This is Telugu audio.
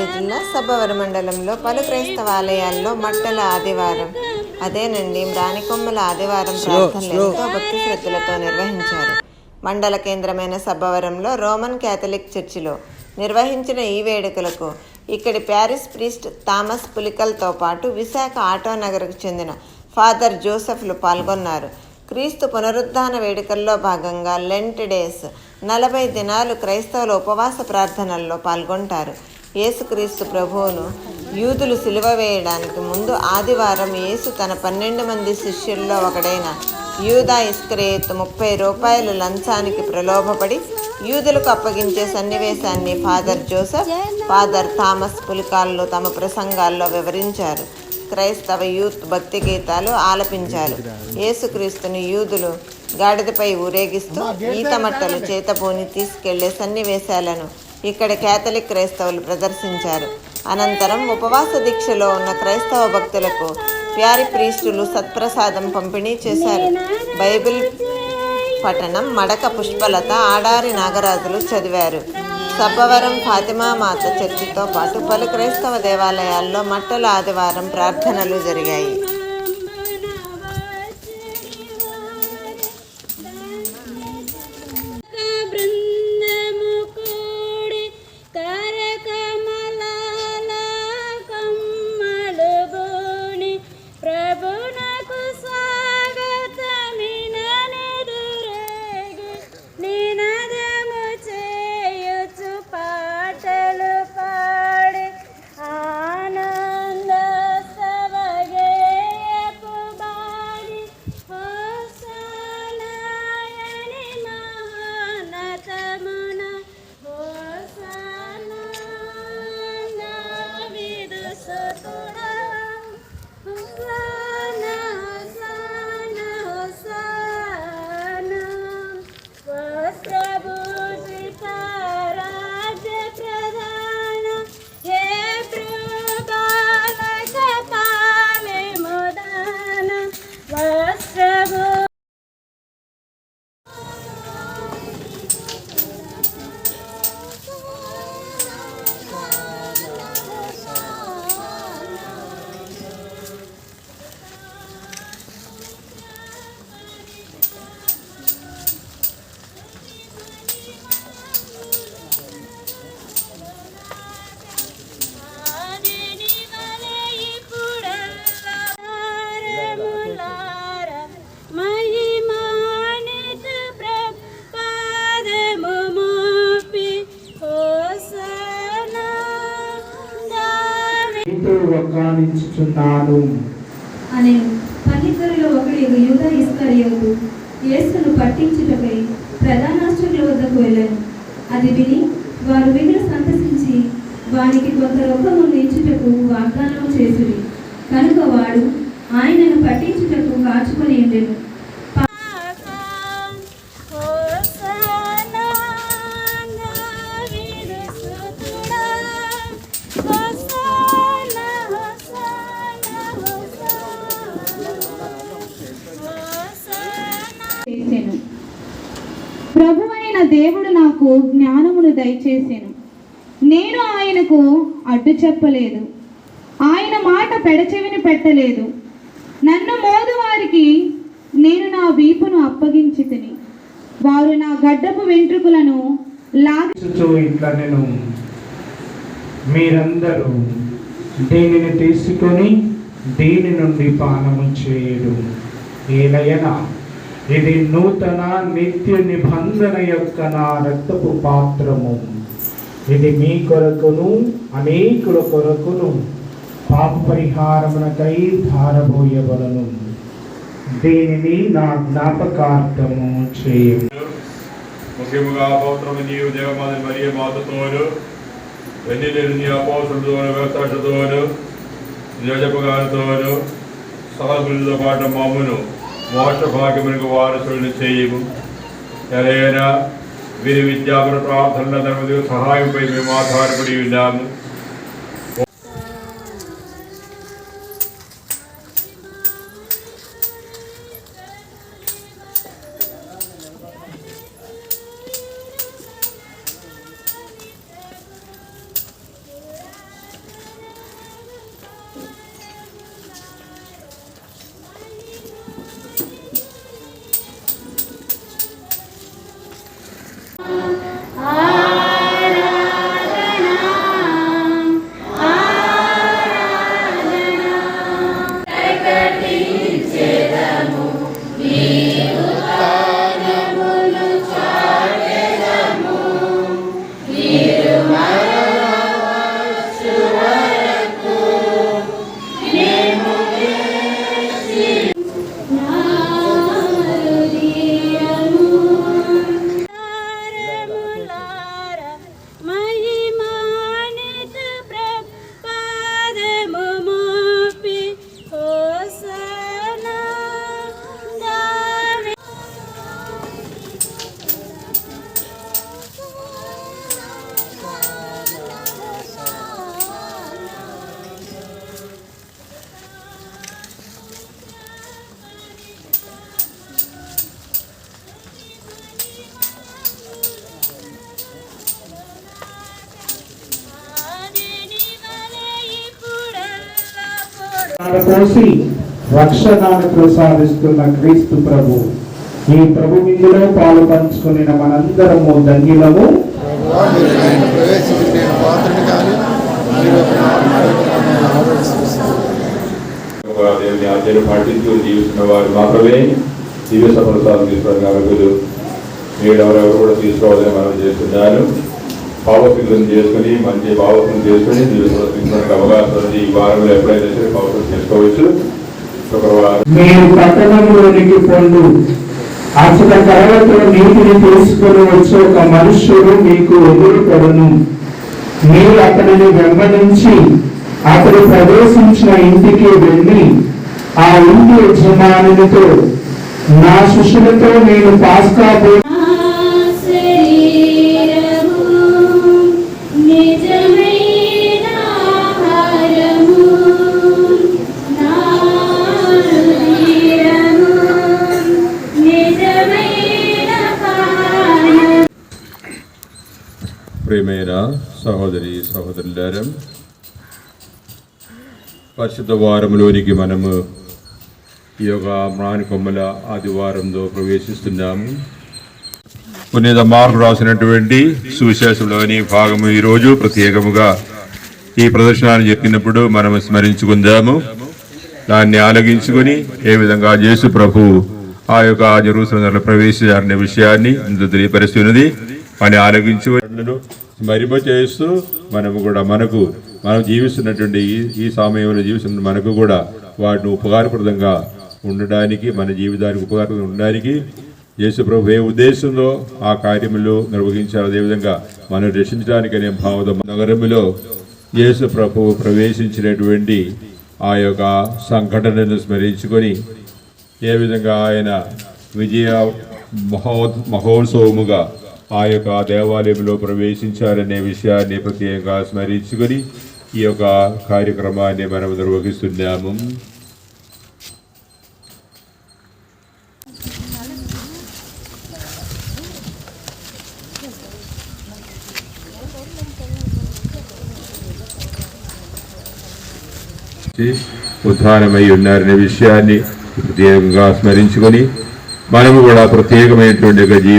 అనకాపల్లి జిల్లా సబ్బవరం మండలంలో పలు క్రైస్తవ ఆలయాల్లో మట్టల ఆదివారం. అదేనండి రాణికొమ్మల ఆదివారం ప్రార్థనలు ఎంతో భక్తి శ్రద్ధలతో నిర్వహించారు. మండల కేంద్రమైన సబ్బవరంలో రోమన్ క్యాథలిక్ చర్చిలో నిర్వహించిన ఈ వేడుకలకు ఇక్కడి ప్యారిస్ ప్రీస్ట్ థామస్ పులికల్తో పాటు విశాఖ ఆటో నగర్కు చెందిన ఫాదర్ జోసెఫ్లు పాల్గొన్నారు. క్రీస్తు పునరుద్ధాన వేడుకల్లో భాగంగా లెంట్ డేస్ నలభై దినాలు క్రైస్తవుల ఉపవాస ప్రార్థనల్లో పాల్గొంటారు. యేసుక్రీస్తు ప్రభువును యూదులు సిలువ వేయడానికి ముందు ఆదివారం యేసు తన పన్నెండు మంది శిష్యుల్లో ఒకడైన యూదా ఇస్కరేత్ ముప్పై రూపాయల లంచానికి ప్రలోభపడి యూదులకు అప్పగించే సన్నివేశాన్ని ఫాదర్ జోసెఫ్ ఫాదర్ థామస్ పులికాల్లో తమ ప్రసంగాల్లో వివరించారు. క్రైస్తవ యూత్ భక్తి గీతాలు ఆలపించారు. యేసుక్రీస్తుని యూదులు గాడిదపై ఊరేగిస్తూ ఈతమట్టలు చేతబూని తీసుకెళ్ళే సన్నివేశాలను ఇక్కడ కేథలిక్ క్రైస్తవులు ప్రదర్శించారు. అనంతరం ఉపవాస దీక్షలో ఉన్న క్రైస్తవ భక్తులకు ప్యారి ప్రీస్టులు సత్ప్రసాదం పంపిణీ చేశారు. బైబిల్ పఠనం మడక పుష్పలత ఆడారి నాగరాజులు చదివారు. సబ్బవరం ఫాతిమామాత చర్చితో పాటు పలు క్రైస్తవ దేవాలయాల్లో మట్టల ఆదివారం ప్రార్థనలు జరిగాయి. ఆహ్వానించుచున్నాను వక్కానించుచున్నాను అనే పన్నిద్దరిలో ఒకడు యూద ఇస్కరియోతు యేసును పట్టించుటకై ప్రధానార్చకుల వద్దకు వెళ్ళాను. అది విని వారు వినులు సంతసించి వానికి కొంత రొక్కము ఇచ్చుటకు వాగ్దానం చేసుడి. కనుక వాడు ఆయనను పట్టించుటకు కాచుకొని ఉండేను. హోసనా ప్రభువైన దేవుడు నాకు జ్ఞానమును దయచేసాను. నేను ఆయనకు అడ్డు చెప్పలేదు. ఆయన మాట పెడచెవిని పెట్టలేదు. నన్ను మోదు వారికి నేను నా వీపును అప్పగించి తిని వారు నా గడ్డపు వెంట్రుకలను లాగి ఇట్లా నేను మీరందరూ దీనిని తీసుకొని దీని నుండి పానము చేయడు. ఏలయన ఇది నూతన నిత్య నిబంధన యొక్క నా రక్తపు పాత్రము. ఇది మీ కొరకును అనేకుల కొరకును పాప పరిహారమునకై ధారబోయబడను దీనిని నా జ్ఞాపకార్థము చేయము. ముఖ్యముగా పౌత్రము నీవు దేవమాత మరియ మాతతోను వెన్నెలేని అపోసలతోను వ్యవస్థతోను నిజపగారితోను సహకులతో పాటు మామును మోక్ష భాగ్యమునకు వారసులను చేయము ఎలైనా వీరి విద్యాపర ప్రార్థనల ధర్మది సహాయంపై మేము ఆధారపడి ఉన్నాము పోసి రక్షణను ప్రసాదిస్తున్న క్రీస్తు ప్రభు. ఈ ప్రభు విందులో పాలు పంచుకుని మనందరము ధన్యులము. ప్రవేశించి నేను పాత్రని దేవుని ఆజ్ఞలు పాటిస్తూ జీవిస్తున్న వారు మాత్రమే దివ్య సమరసాలు తీసుకోవడం అర్హులు మీరెవరెవరు కూడా తీసుకోవాలని మనం చేస్తున్నాను. భావపిల్లను చేసుకుని మంచి భావపిల్లను చేసుకుని తీసుకున్నట్టు సమర్పించడానికి అవకాశం ఈ వారంలో ఎప్పుడైతే సరే భావపిల్లు చేసుకోవచ్చు. శుక్రవారం. మీరు పట్టణంలోనికి పొందు అసలు తరగతిలో నీటిని తీసుకుని వచ్చే ఒక మనుష్యుడు మీకు ఎదురుపడును మీరు అతనిని వెంబడించి అతడు ప్రవేశించిన ఇంటికి వెళ్ళి ఆ ఇంటి యజమానితో నా శిష్యులతో నేను పాస్కా ప్రేమైన సహోదరి సహోదరులారం పరిశుద్ధ వారంలోనికి మనము ఈ యొక్క మ్రాని కొమ్మల ఆదివారంలో ప్రవేశిస్తున్నాము. పునీత మార్కు రాసినటువంటి సువిశేషంలోని భాగము ఈరోజు ప్రత్యేకముగా ఈ ప్రదర్శనాన్ని చెప్పినప్పుడు మనం స్మరించుకుందాము. దాన్ని ఆలగించుకొని ఏ విధంగా యేసు ప్రభు ఆ యొక్క జెరూసలంలో ప్రవేశించారనే విషయాన్ని ఇందు తెలియపరుస్తున్నది. అని ఆలగించుకుని మరిమ చేస్తూ మనము కూడా మనకు మనం జీవిస్తున్నటువంటి ఈ ఈ సమయంలో జీవిస్తున్న మనకు కూడా వాటిని ఉపకారప్రదంగా ఉండడానికి మన జీవితానికి ఉపకారప్రదంగా ఉండడానికి యేసు ప్రభు ఏ ఉద్దేశంలో ఆ కార్యములు నిర్వహించారు అదేవిధంగా మనం రక్షించడానికి అనే భావన నగరములో యేసు ప్రభు ప్రవేశించినటువంటి ఆ యొక్క సంఘటనను స్మరించుకొని ఏ విధంగా ఆయన విజయ మహో మహోత్సవముగా ఆ యొక్క దేవాలయంలో ప్రవేశించారనే విషయాన్ని ప్రత్యేకంగా స్మరించుకొని ఈ యొక్క కార్యక్రమాన్ని మనం నిర్వహిస్తున్నాము. ఉద్ధానమై ఉన్నారనే విషయాన్ని ప్రత్యేకంగా స్మరించుకొని మనము కూడా ప్రత్యేకమైనటువంటి ఒక జీవి